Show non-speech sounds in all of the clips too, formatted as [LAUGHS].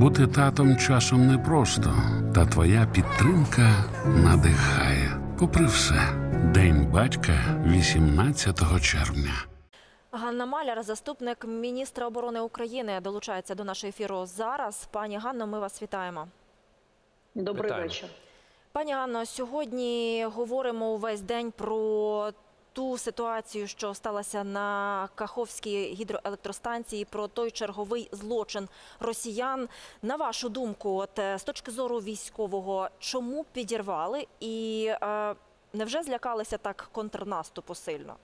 Бути татом часом непросто, та твоя підтримка надихає. Попри все, День батька 18 червня. Ганна Маляр, заступник міністра оборони України, долучається до нашого ефіру зараз. Пані Ганно, ми вас вітаємо. Добрий Вітаємо. вечір. Пані Ганно, сьогодні говоримо увесь день про ту ситуацію, що сталася на Каховській гідроелектростанції, про той черговий злочин росіян. На вашу думку, от е, з точки зору військового, чому підірвали і е, невже злякалися так контрнаступу сильно?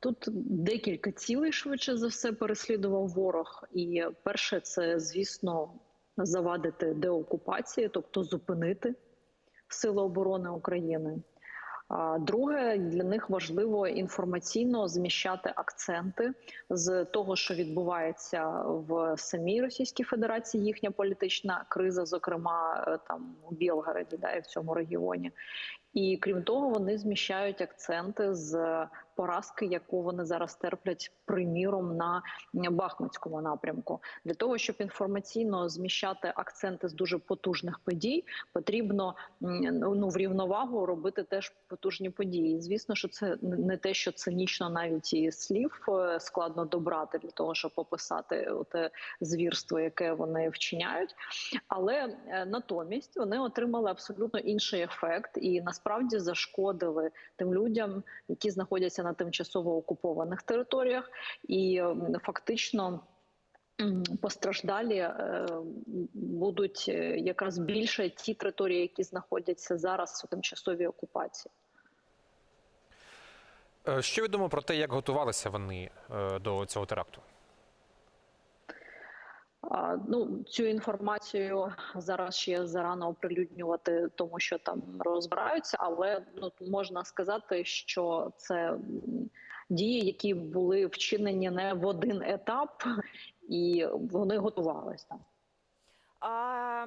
Тут декілька цілей швидше за все переслідував ворог. І перше, це звісно завадити деокупації, тобто зупинити Сили оборони України. Друге, для них важливо інформаційно зміщати акценти з того, що відбувається в самій Російській Федерації, їхня політична криза, зокрема е, там у Білгороді, да, і в цьому регіоні. І крім того, вони зміщають акценти з поразки, яку вони зараз терплять, приміром на Бахмутському напрямку. Для того щоб інформаційно зміщати акценти з дуже потужних подій, потрібно ну в рівновагу робити теж потужні події. Звісно, що це не те, що цинічно навіть і слів е, складно добрати для того, щоб описати те звірство, яке вони вчиняють. Але е, натомість вони отримали абсолютно інший ефект і насправді зашкодили тим людям, які знаходяться на тимчасово окупованих територіях, і фактично. Постраждалі е, будуть е, якраз більше ті території, які знаходяться зараз у тимчасовій окупації. Е, Що відомо про те, як готувалися вони до цього теракту? Ну, цю інформацію зараз ще зарано оприлюднювати, тому що там розбираються, але ну можна сказати, що це дії, які були вчинені не в один етап, і вони готувалися. там. А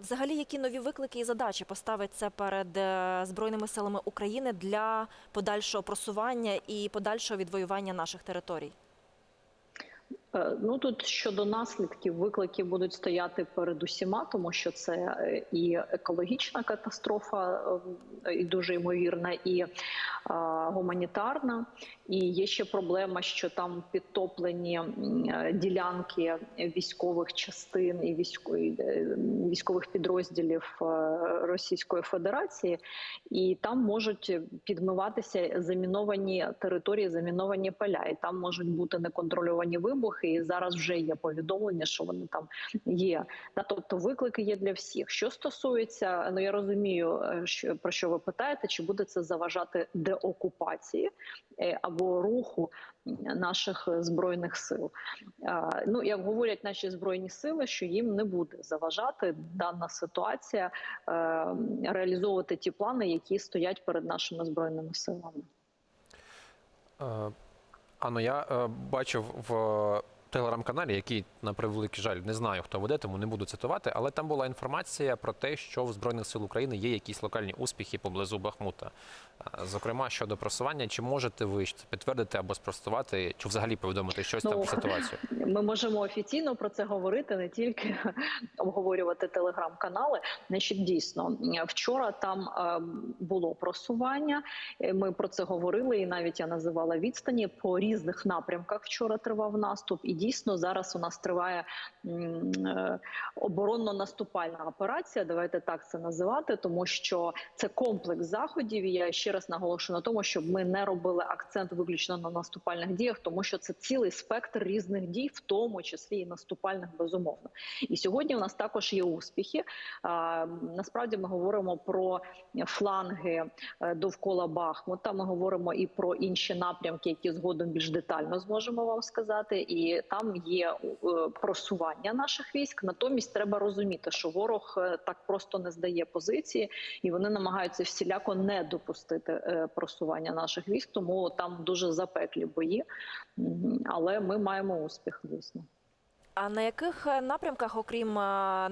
взагалі, які нові виклики і задачі поставиться перед е, Збройними силами України для подальшого просування і подальшого відвоювання наших територій? Е, Ну тут щодо наслідків, виклики будуть стояти перед усіма, тому що це е, і екологічна катастрофа, е, і дуже ймовірна, і гуманітарна. І є ще проблема, що там підтоплені е, ділянки військових частин і е, військових підрозділів е, Російської Федерації, і там можуть підмиватися заміновані території, заміновані поля, і там можуть бути неконтрольовані вибухи. І зараз вже є повідомлення, що вони там є. Тобто виклики є для всіх. Що стосується, ну я розумію, що про що ви питаєте, чи буде це заважати деокупації е, або руху наших збройних сил? Ну як говорять наші збройні сили, що їм не буде заважати дана ситуація е, реалізовувати ті плани, які стоять перед нашими збройними силами. Е, Анно, я бачив в телеграм-каналі, який, на превеликий жаль, не знаю, хто веде, тому не буду цитувати, але там була інформація про те, що в Збройних сил України є якісь локальні успіхи поблизу Бахмута. Е, Зокрема, щодо просування, чи можете ви підтвердити або спростувати, чи взагалі повідомити щось там Ну, про ситуацію? [LAUGHS] Ми можемо офіційно про це говорити, не тільки [LAUGHS] обговорювати телеграм-канали. Значить, дійсно, вчора там е, було просування. е, Ми про це говорили, і навіть я називала відстані по різних напрямках. Вчора тривав наступ, і дійсно зараз у нас триває е, оборонно-наступальна операція. Давайте так це називати, тому що це комплекс заходів. Я ще раз наголошую на тому, щоб ми не робили акцент виключно на наступальних діях, тому що це цілий спектр різних дій, в тому числі і наступальних, безумовно. І сьогодні у нас також є успіхи. Насправді ми говоримо про фланги е, довкола Бахмута. Ми говоримо і про інші напрямки, які згодом більш детально зможемо вам сказати. І там є е, просування наших військ. Натомість треба розуміти, що ворог е, так просто не здає позиції, і вони намагаються всіляко не допустити е, просування наших військ. Тому там дуже запеклі бої, але ми маємо успіх, звісно. А на яких напрямках, окрім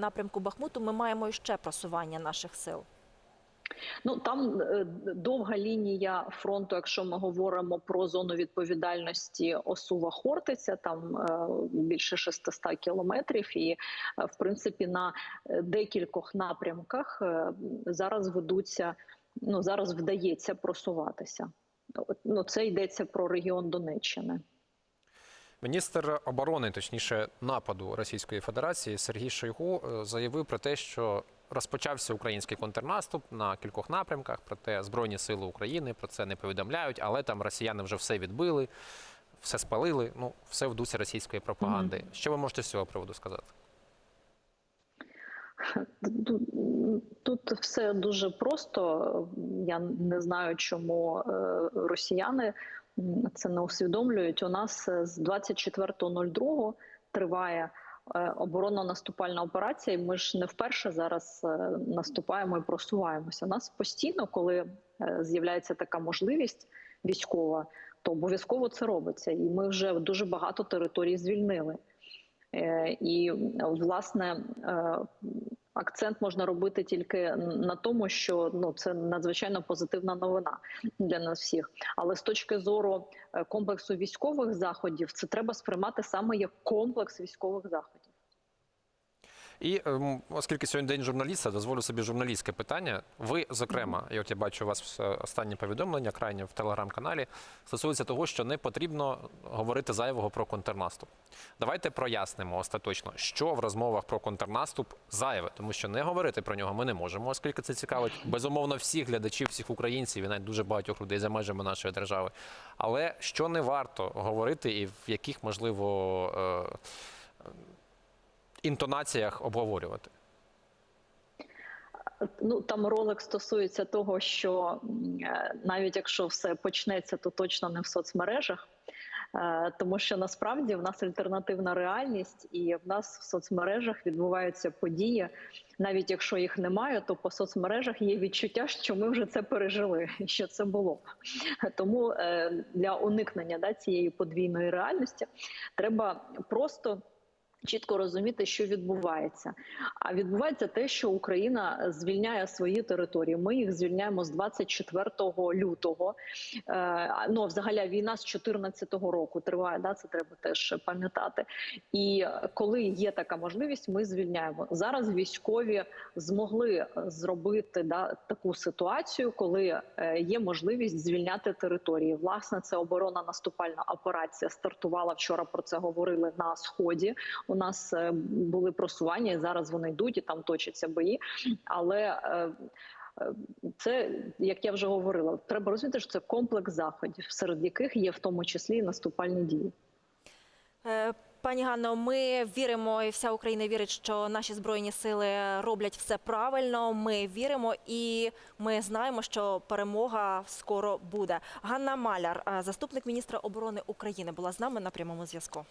напрямку Бахмуту, ми маємо ще просування наших сил? Ну там е, довга лінія фронту, якщо ми говоримо про зону відповідальності Осува Хортиця, там е, більше 600 кілометрів, і е, в принципі на декількох напрямках зараз ведуться. Ну зараз вдається просуватися. Ну це йдеться про регіон Донеччини. Міністр оборони, точніше нападу Російської Федерації Сергій Шойгу заявив про те, що розпочався український контрнаступ на кількох напрямках. Проте Збройні сили України про це не повідомляють, але там росіяни вже все відбили, все спалили. Ну, все в дусі російської пропаганди. Що ви можете з цього приводу сказати? Тут, тут все дуже просто. Я не знаю, чому е, росіяни це не усвідомлюють. У нас з 24.02 триває оборонно-наступальна операція. Ми ж не вперше зараз е, наступаємо і просуваємося. У нас постійно, коли е, з'являється така можливість військова, то обов'язково це робиться. І ми вже дуже багато територій звільнили. Е, І власне е, акцент можна робити тільки на тому, що ну це надзвичайно позитивна новина для нас всіх. Але з точки зору е, комплексу військових заходів, це треба сприймати саме як комплекс військових заходів. І ем, оскільки сьогодні день журналіста, дозволю собі журналістське питання. Ви, зокрема, і от я бачу у вас е, останнє повідомлення крайнє в телеграм-каналі, стосується того, що не потрібно говорити зайвого про контрнаступ. Давайте прояснимо остаточно, що в розмовах про контрнаступ зайве, тому що не говорити про нього ми не можемо, оскільки це цікавить безумовно всіх глядачів, всіх українців і навіть дуже багатьох людей за межами нашої держави. Але що не варто говорити, і в яких можливо. Інтонаціях обговорювати. Ну там ролик стосується того, що е, навіть якщо все почнеться, то точно не в соцмережах. Е, Тому що насправді в нас альтернативна реальність, і в нас в соцмережах відбуваються події. Навіть якщо їх немає, то по соцмережах є відчуття, що ми вже це пережили, [LAUGHS] що це було. Тому е, для уникнення да, цієї подвійної реальності треба просто. Чітко розуміти, що відбувається. А відбувається те, що Україна звільняє свої території. Ми їх звільняємо з 24 лютого. Е, ну, взагалі, війна з 14 року триває. Да, це треба теж пам'ятати. І коли є така можливість, ми звільняємо зараз. Військові змогли зробити да, таку ситуацію, коли е, є можливість звільняти території. Власне, це оборона наступальна операція стартувала вчора. Про це говорили на сході. У нас е, були просування, і зараз вони йдуть і там точаться бої. Але е, е, це, як я вже говорила, треба розуміти, що це комплекс заходів, серед яких є в тому числі і наступальні дії. Пані Ганно, ми віримо, і вся Україна вірить, що наші збройні сили роблять все правильно. Ми віримо і ми знаємо, що перемога скоро буде. Ганна Маляр, заступник міністра оборони України, була з нами на прямому зв'язку.